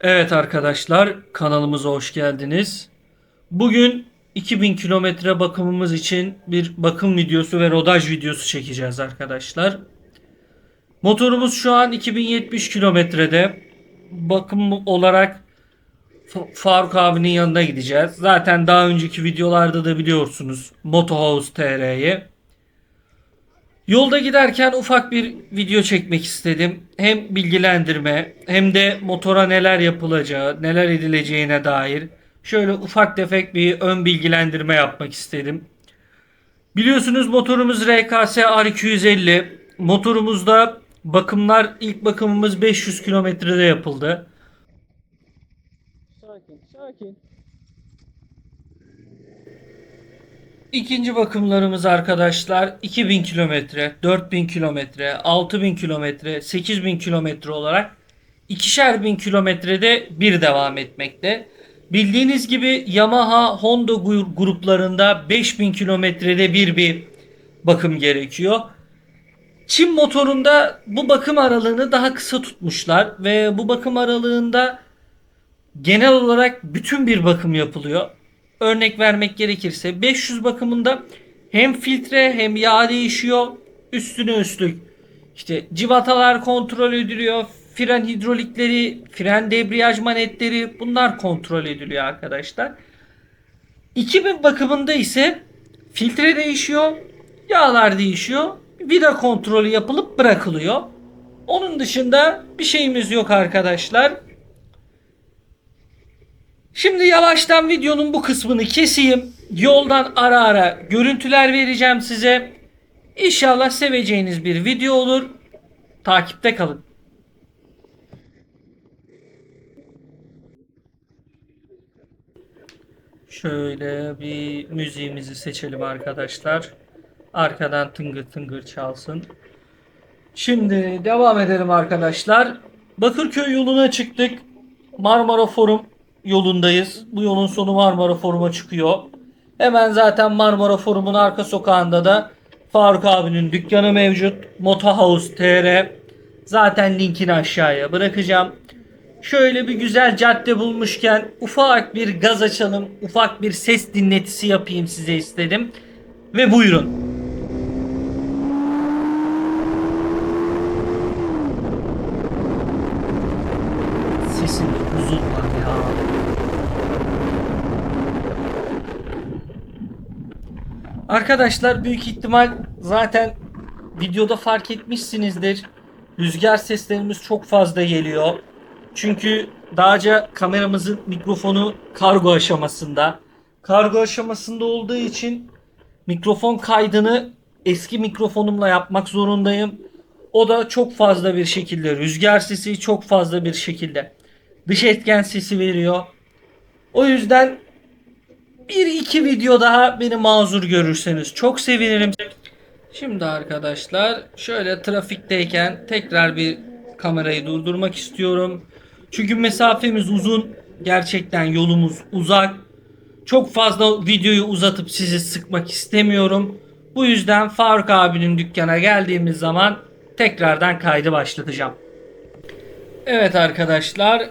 Evet arkadaşlar kanalımıza hoş geldiniz. Bugün 2000 kilometre bakımımız için bir bakım videosu ve rodaj videosu çekeceğiz arkadaşlar. Motorumuz şu an 2070 kilometrede. Bakım olarak Faruk abinin yanına gideceğiz. Zaten daha önceki videolarda da biliyorsunuz Motohouse TR'yi. Yolda giderken ufak bir video çekmek istedim. Hem bilgilendirme hem de motora neler yapılacağı, neler edileceğine dair şöyle ufak tefek bir ön bilgilendirme yapmak istedim. Biliyorsunuz motorumuz RKS R250. Motorumuzda bakımlar ilk bakımımız 500 kilometrede yapıldı. Sakin, sakin. İkinci bakımlarımız arkadaşlar 2000 kilometre, 4000 kilometre, 6000 kilometre, 8000 kilometre olarak ikişer bin kilometrede bir devam etmekte. Bildiğiniz gibi Yamaha Honda gruplarında 5000 kilometrede bir bir bakım gerekiyor. Çin motorunda bu bakım aralığını daha kısa tutmuşlar ve bu bakım aralığında genel olarak bütün bir bakım yapılıyor. Örnek vermek gerekirse 500 bakımında hem filtre hem yağ değişiyor. Üstüne üstlük işte civatalar kontrol ediliyor. Fren hidrolikleri, fren debriyaj manetleri bunlar kontrol ediliyor arkadaşlar. 2000 bakımında ise filtre değişiyor, yağlar değişiyor, vida kontrolü yapılıp bırakılıyor. Onun dışında bir şeyimiz yok arkadaşlar. Şimdi yavaştan videonun bu kısmını keseyim. Yoldan ara ara görüntüler vereceğim size. İnşallah seveceğiniz bir video olur. Takipte kalın. Şöyle bir müziğimizi seçelim arkadaşlar. Arkadan tıngır tıngır çalsın. Şimdi devam edelim arkadaşlar. Bakırköy yoluna çıktık. Marmara Forum yolundayız. Bu yolun sonu Marmara Forum'a çıkıyor. Hemen zaten Marmara Forum'un arka sokağında da Faruk abinin dükkanı mevcut. Motohouse TR. Zaten linkini aşağıya bırakacağım. Şöyle bir güzel cadde bulmuşken ufak bir gaz açalım. Ufak bir ses dinletisi yapayım size istedim. Ve buyurun. Sesini uzun var Arkadaşlar büyük ihtimal zaten videoda fark etmişsinizdir. Rüzgar seslerimiz çok fazla geliyor. Çünkü dağca kameramızın mikrofonu kargo aşamasında. Kargo aşamasında olduğu için mikrofon kaydını eski mikrofonumla yapmak zorundayım. O da çok fazla bir şekilde rüzgar sesi çok fazla bir şekilde dış etken sesi veriyor. O yüzden bir iki video daha beni mazur görürseniz çok sevinirim. Şimdi arkadaşlar şöyle trafikteyken tekrar bir kamerayı durdurmak istiyorum. Çünkü mesafemiz uzun. Gerçekten yolumuz uzak. Çok fazla videoyu uzatıp sizi sıkmak istemiyorum. Bu yüzden Faruk abinin dükkana geldiğimiz zaman tekrardan kaydı başlatacağım. Evet arkadaşlar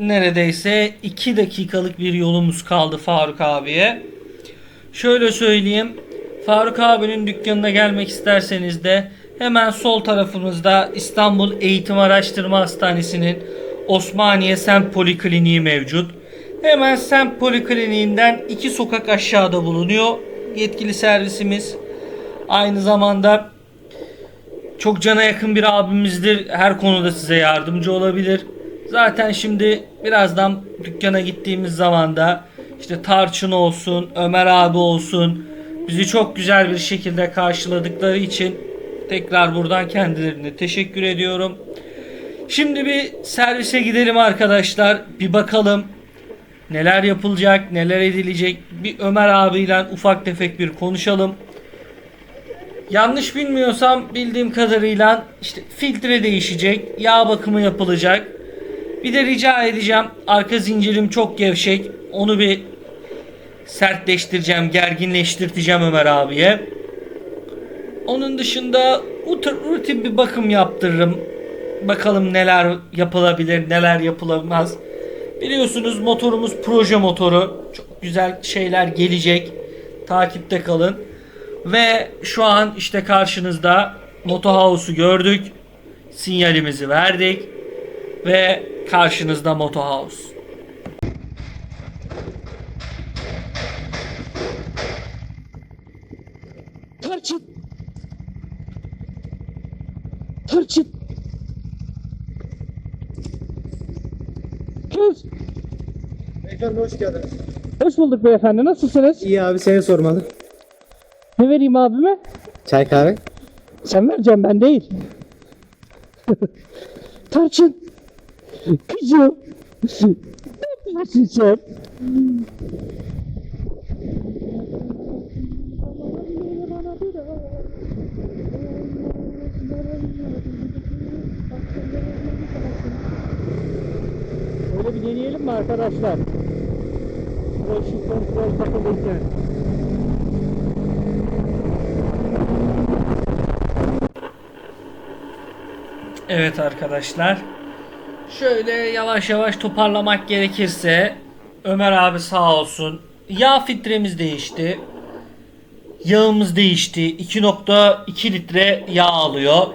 neredeyse 2 dakikalık bir yolumuz kaldı Faruk abiye. Şöyle söyleyeyim. Faruk abinin dükkanına gelmek isterseniz de hemen sol tarafımızda İstanbul Eğitim Araştırma Hastanesi'nin Osmaniye Semt Polikliniği mevcut. Hemen Semt Polikliniğinden iki sokak aşağıda bulunuyor. Yetkili servisimiz. Aynı zamanda çok cana yakın bir abimizdir. Her konuda size yardımcı olabilir. Zaten şimdi birazdan dükkana gittiğimiz zaman da işte Tarçın olsun, Ömer abi olsun bizi çok güzel bir şekilde karşıladıkları için tekrar buradan kendilerine teşekkür ediyorum. Şimdi bir servise gidelim arkadaşlar. Bir bakalım neler yapılacak, neler edilecek. Bir Ömer abiyle ufak tefek bir konuşalım. Yanlış bilmiyorsam bildiğim kadarıyla işte filtre değişecek, yağ bakımı yapılacak. Bir de rica edeceğim arka zincirim çok gevşek. Onu bir sertleştireceğim, gerginleştireceğim Ömer abiye. Onun dışında ut- rutin bir bakım yaptırırım. Bakalım neler yapılabilir, neler yapılamaz. Biliyorsunuz motorumuz proje motoru. Çok güzel şeyler gelecek. Takipte kalın. Ve şu an işte karşınızda Motohouse'u gördük. Sinyalimizi verdik. Ve karşınızda Motohouse. Tarçın. Tarçın. Kız. Beyefendi hoş geldiniz. Hoş bulduk beyefendi. Nasılsınız? İyi abi seni sormalı. Ne vereyim abime? Çay kahve. Sen vereceksin ben değil. Tarçın. Kızım. Neredesin sen? Öyle bir deneyelim mi arkadaşlar? Traction kontrol takılırken. Evet arkadaşlar. Şöyle yavaş yavaş toparlamak gerekirse Ömer abi sağ olsun. Yağ filtremiz değişti. Yağımız değişti. 2.2 litre yağ alıyor.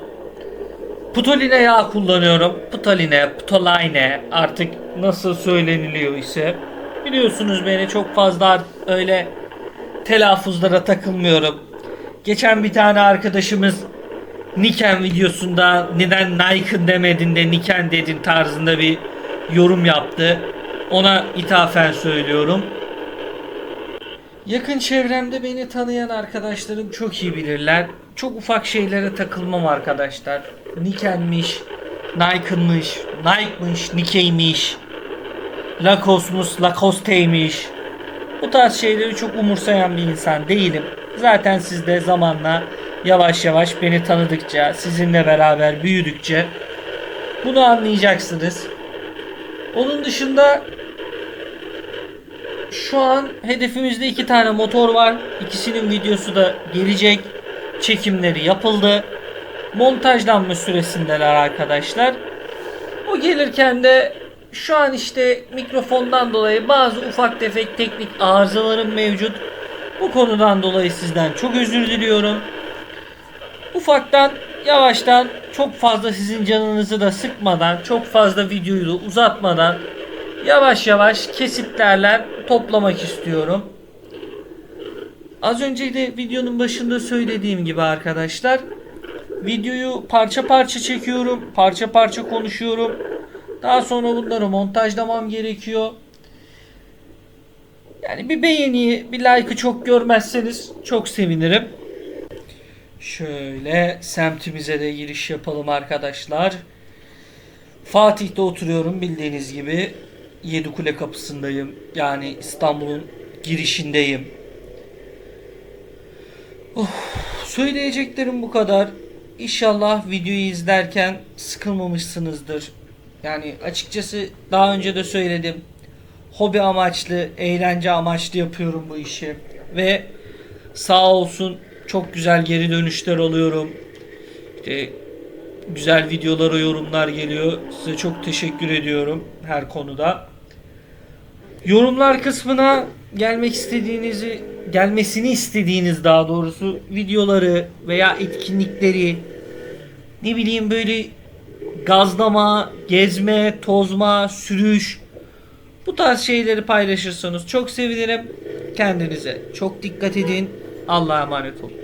Putoline yağ kullanıyorum. Putoline, putoline artık nasıl söyleniliyor ise. Biliyorsunuz beni çok fazla öyle telaffuzlara takılmıyorum. Geçen bir tane arkadaşımız Niken videosunda neden Nike'ın demedin de Niken dedin tarzında bir yorum yaptı. Ona ithafen söylüyorum. Yakın çevremde beni tanıyan arkadaşlarım çok iyi bilirler. Çok ufak şeylere takılmam arkadaşlar. Niken'miş, Nike'ınmış, Nike'mış, Nike'ymiş, Lacoste'mus, Lacoste'ymiş. Bu tarz şeyleri çok umursayan bir insan değilim. Zaten siz de zamanla yavaş yavaş beni tanıdıkça, sizinle beraber büyüdükçe bunu anlayacaksınız. Onun dışında şu an hedefimizde iki tane motor var. İkisinin videosu da gelecek. Çekimleri yapıldı. Montajlanma süresindeler arkadaşlar. O gelirken de şu an işte mikrofondan dolayı bazı ufak tefek teknik arızalarım mevcut. Bu konudan dolayı sizden çok özür diliyorum. Ufaktan yavaştan çok fazla sizin canınızı da sıkmadan çok fazla videoyu da uzatmadan yavaş yavaş kesitlerle toplamak istiyorum. Az önce de videonun başında söylediğim gibi arkadaşlar videoyu parça parça çekiyorum. Parça parça konuşuyorum. Daha sonra bunları montajlamam gerekiyor. Yani bir beğeni, bir like'ı çok görmezseniz çok sevinirim. Şöyle semtimize de giriş yapalım arkadaşlar. Fatih'te oturuyorum bildiğiniz gibi. Yedikule kapısındayım. Yani İstanbul'un girişindeyim. Oh, söyleyeceklerim bu kadar. İnşallah videoyu izlerken sıkılmamışsınızdır. Yani açıkçası daha önce de söyledim. Hobi amaçlı, eğlence amaçlı yapıyorum bu işi. Ve sağ olsun çok güzel geri dönüşler alıyorum. İşte güzel videolara yorumlar geliyor. Size çok teşekkür ediyorum her konuda. Yorumlar kısmına gelmek istediğinizi gelmesini istediğiniz daha doğrusu videoları veya etkinlikleri ne bileyim böyle gazlama, gezme, tozma, sürüş bu tarz şeyleri paylaşırsanız çok sevinirim. Kendinize çok dikkat edin. Allah'a emanet olun.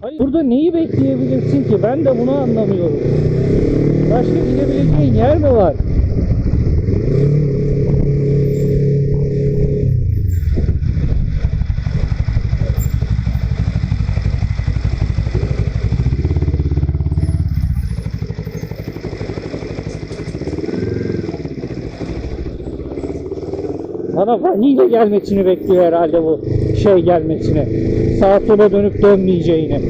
Hayır. Burada neyi bekleyebilirsin ki? Ben de bunu anlamıyorum. Başka gidebileceğin yer mi var? Bana vaniyle gelmesini bekliyor herhalde bu şey gelmesine. Sağa sola dönüp dönmeyeceğini.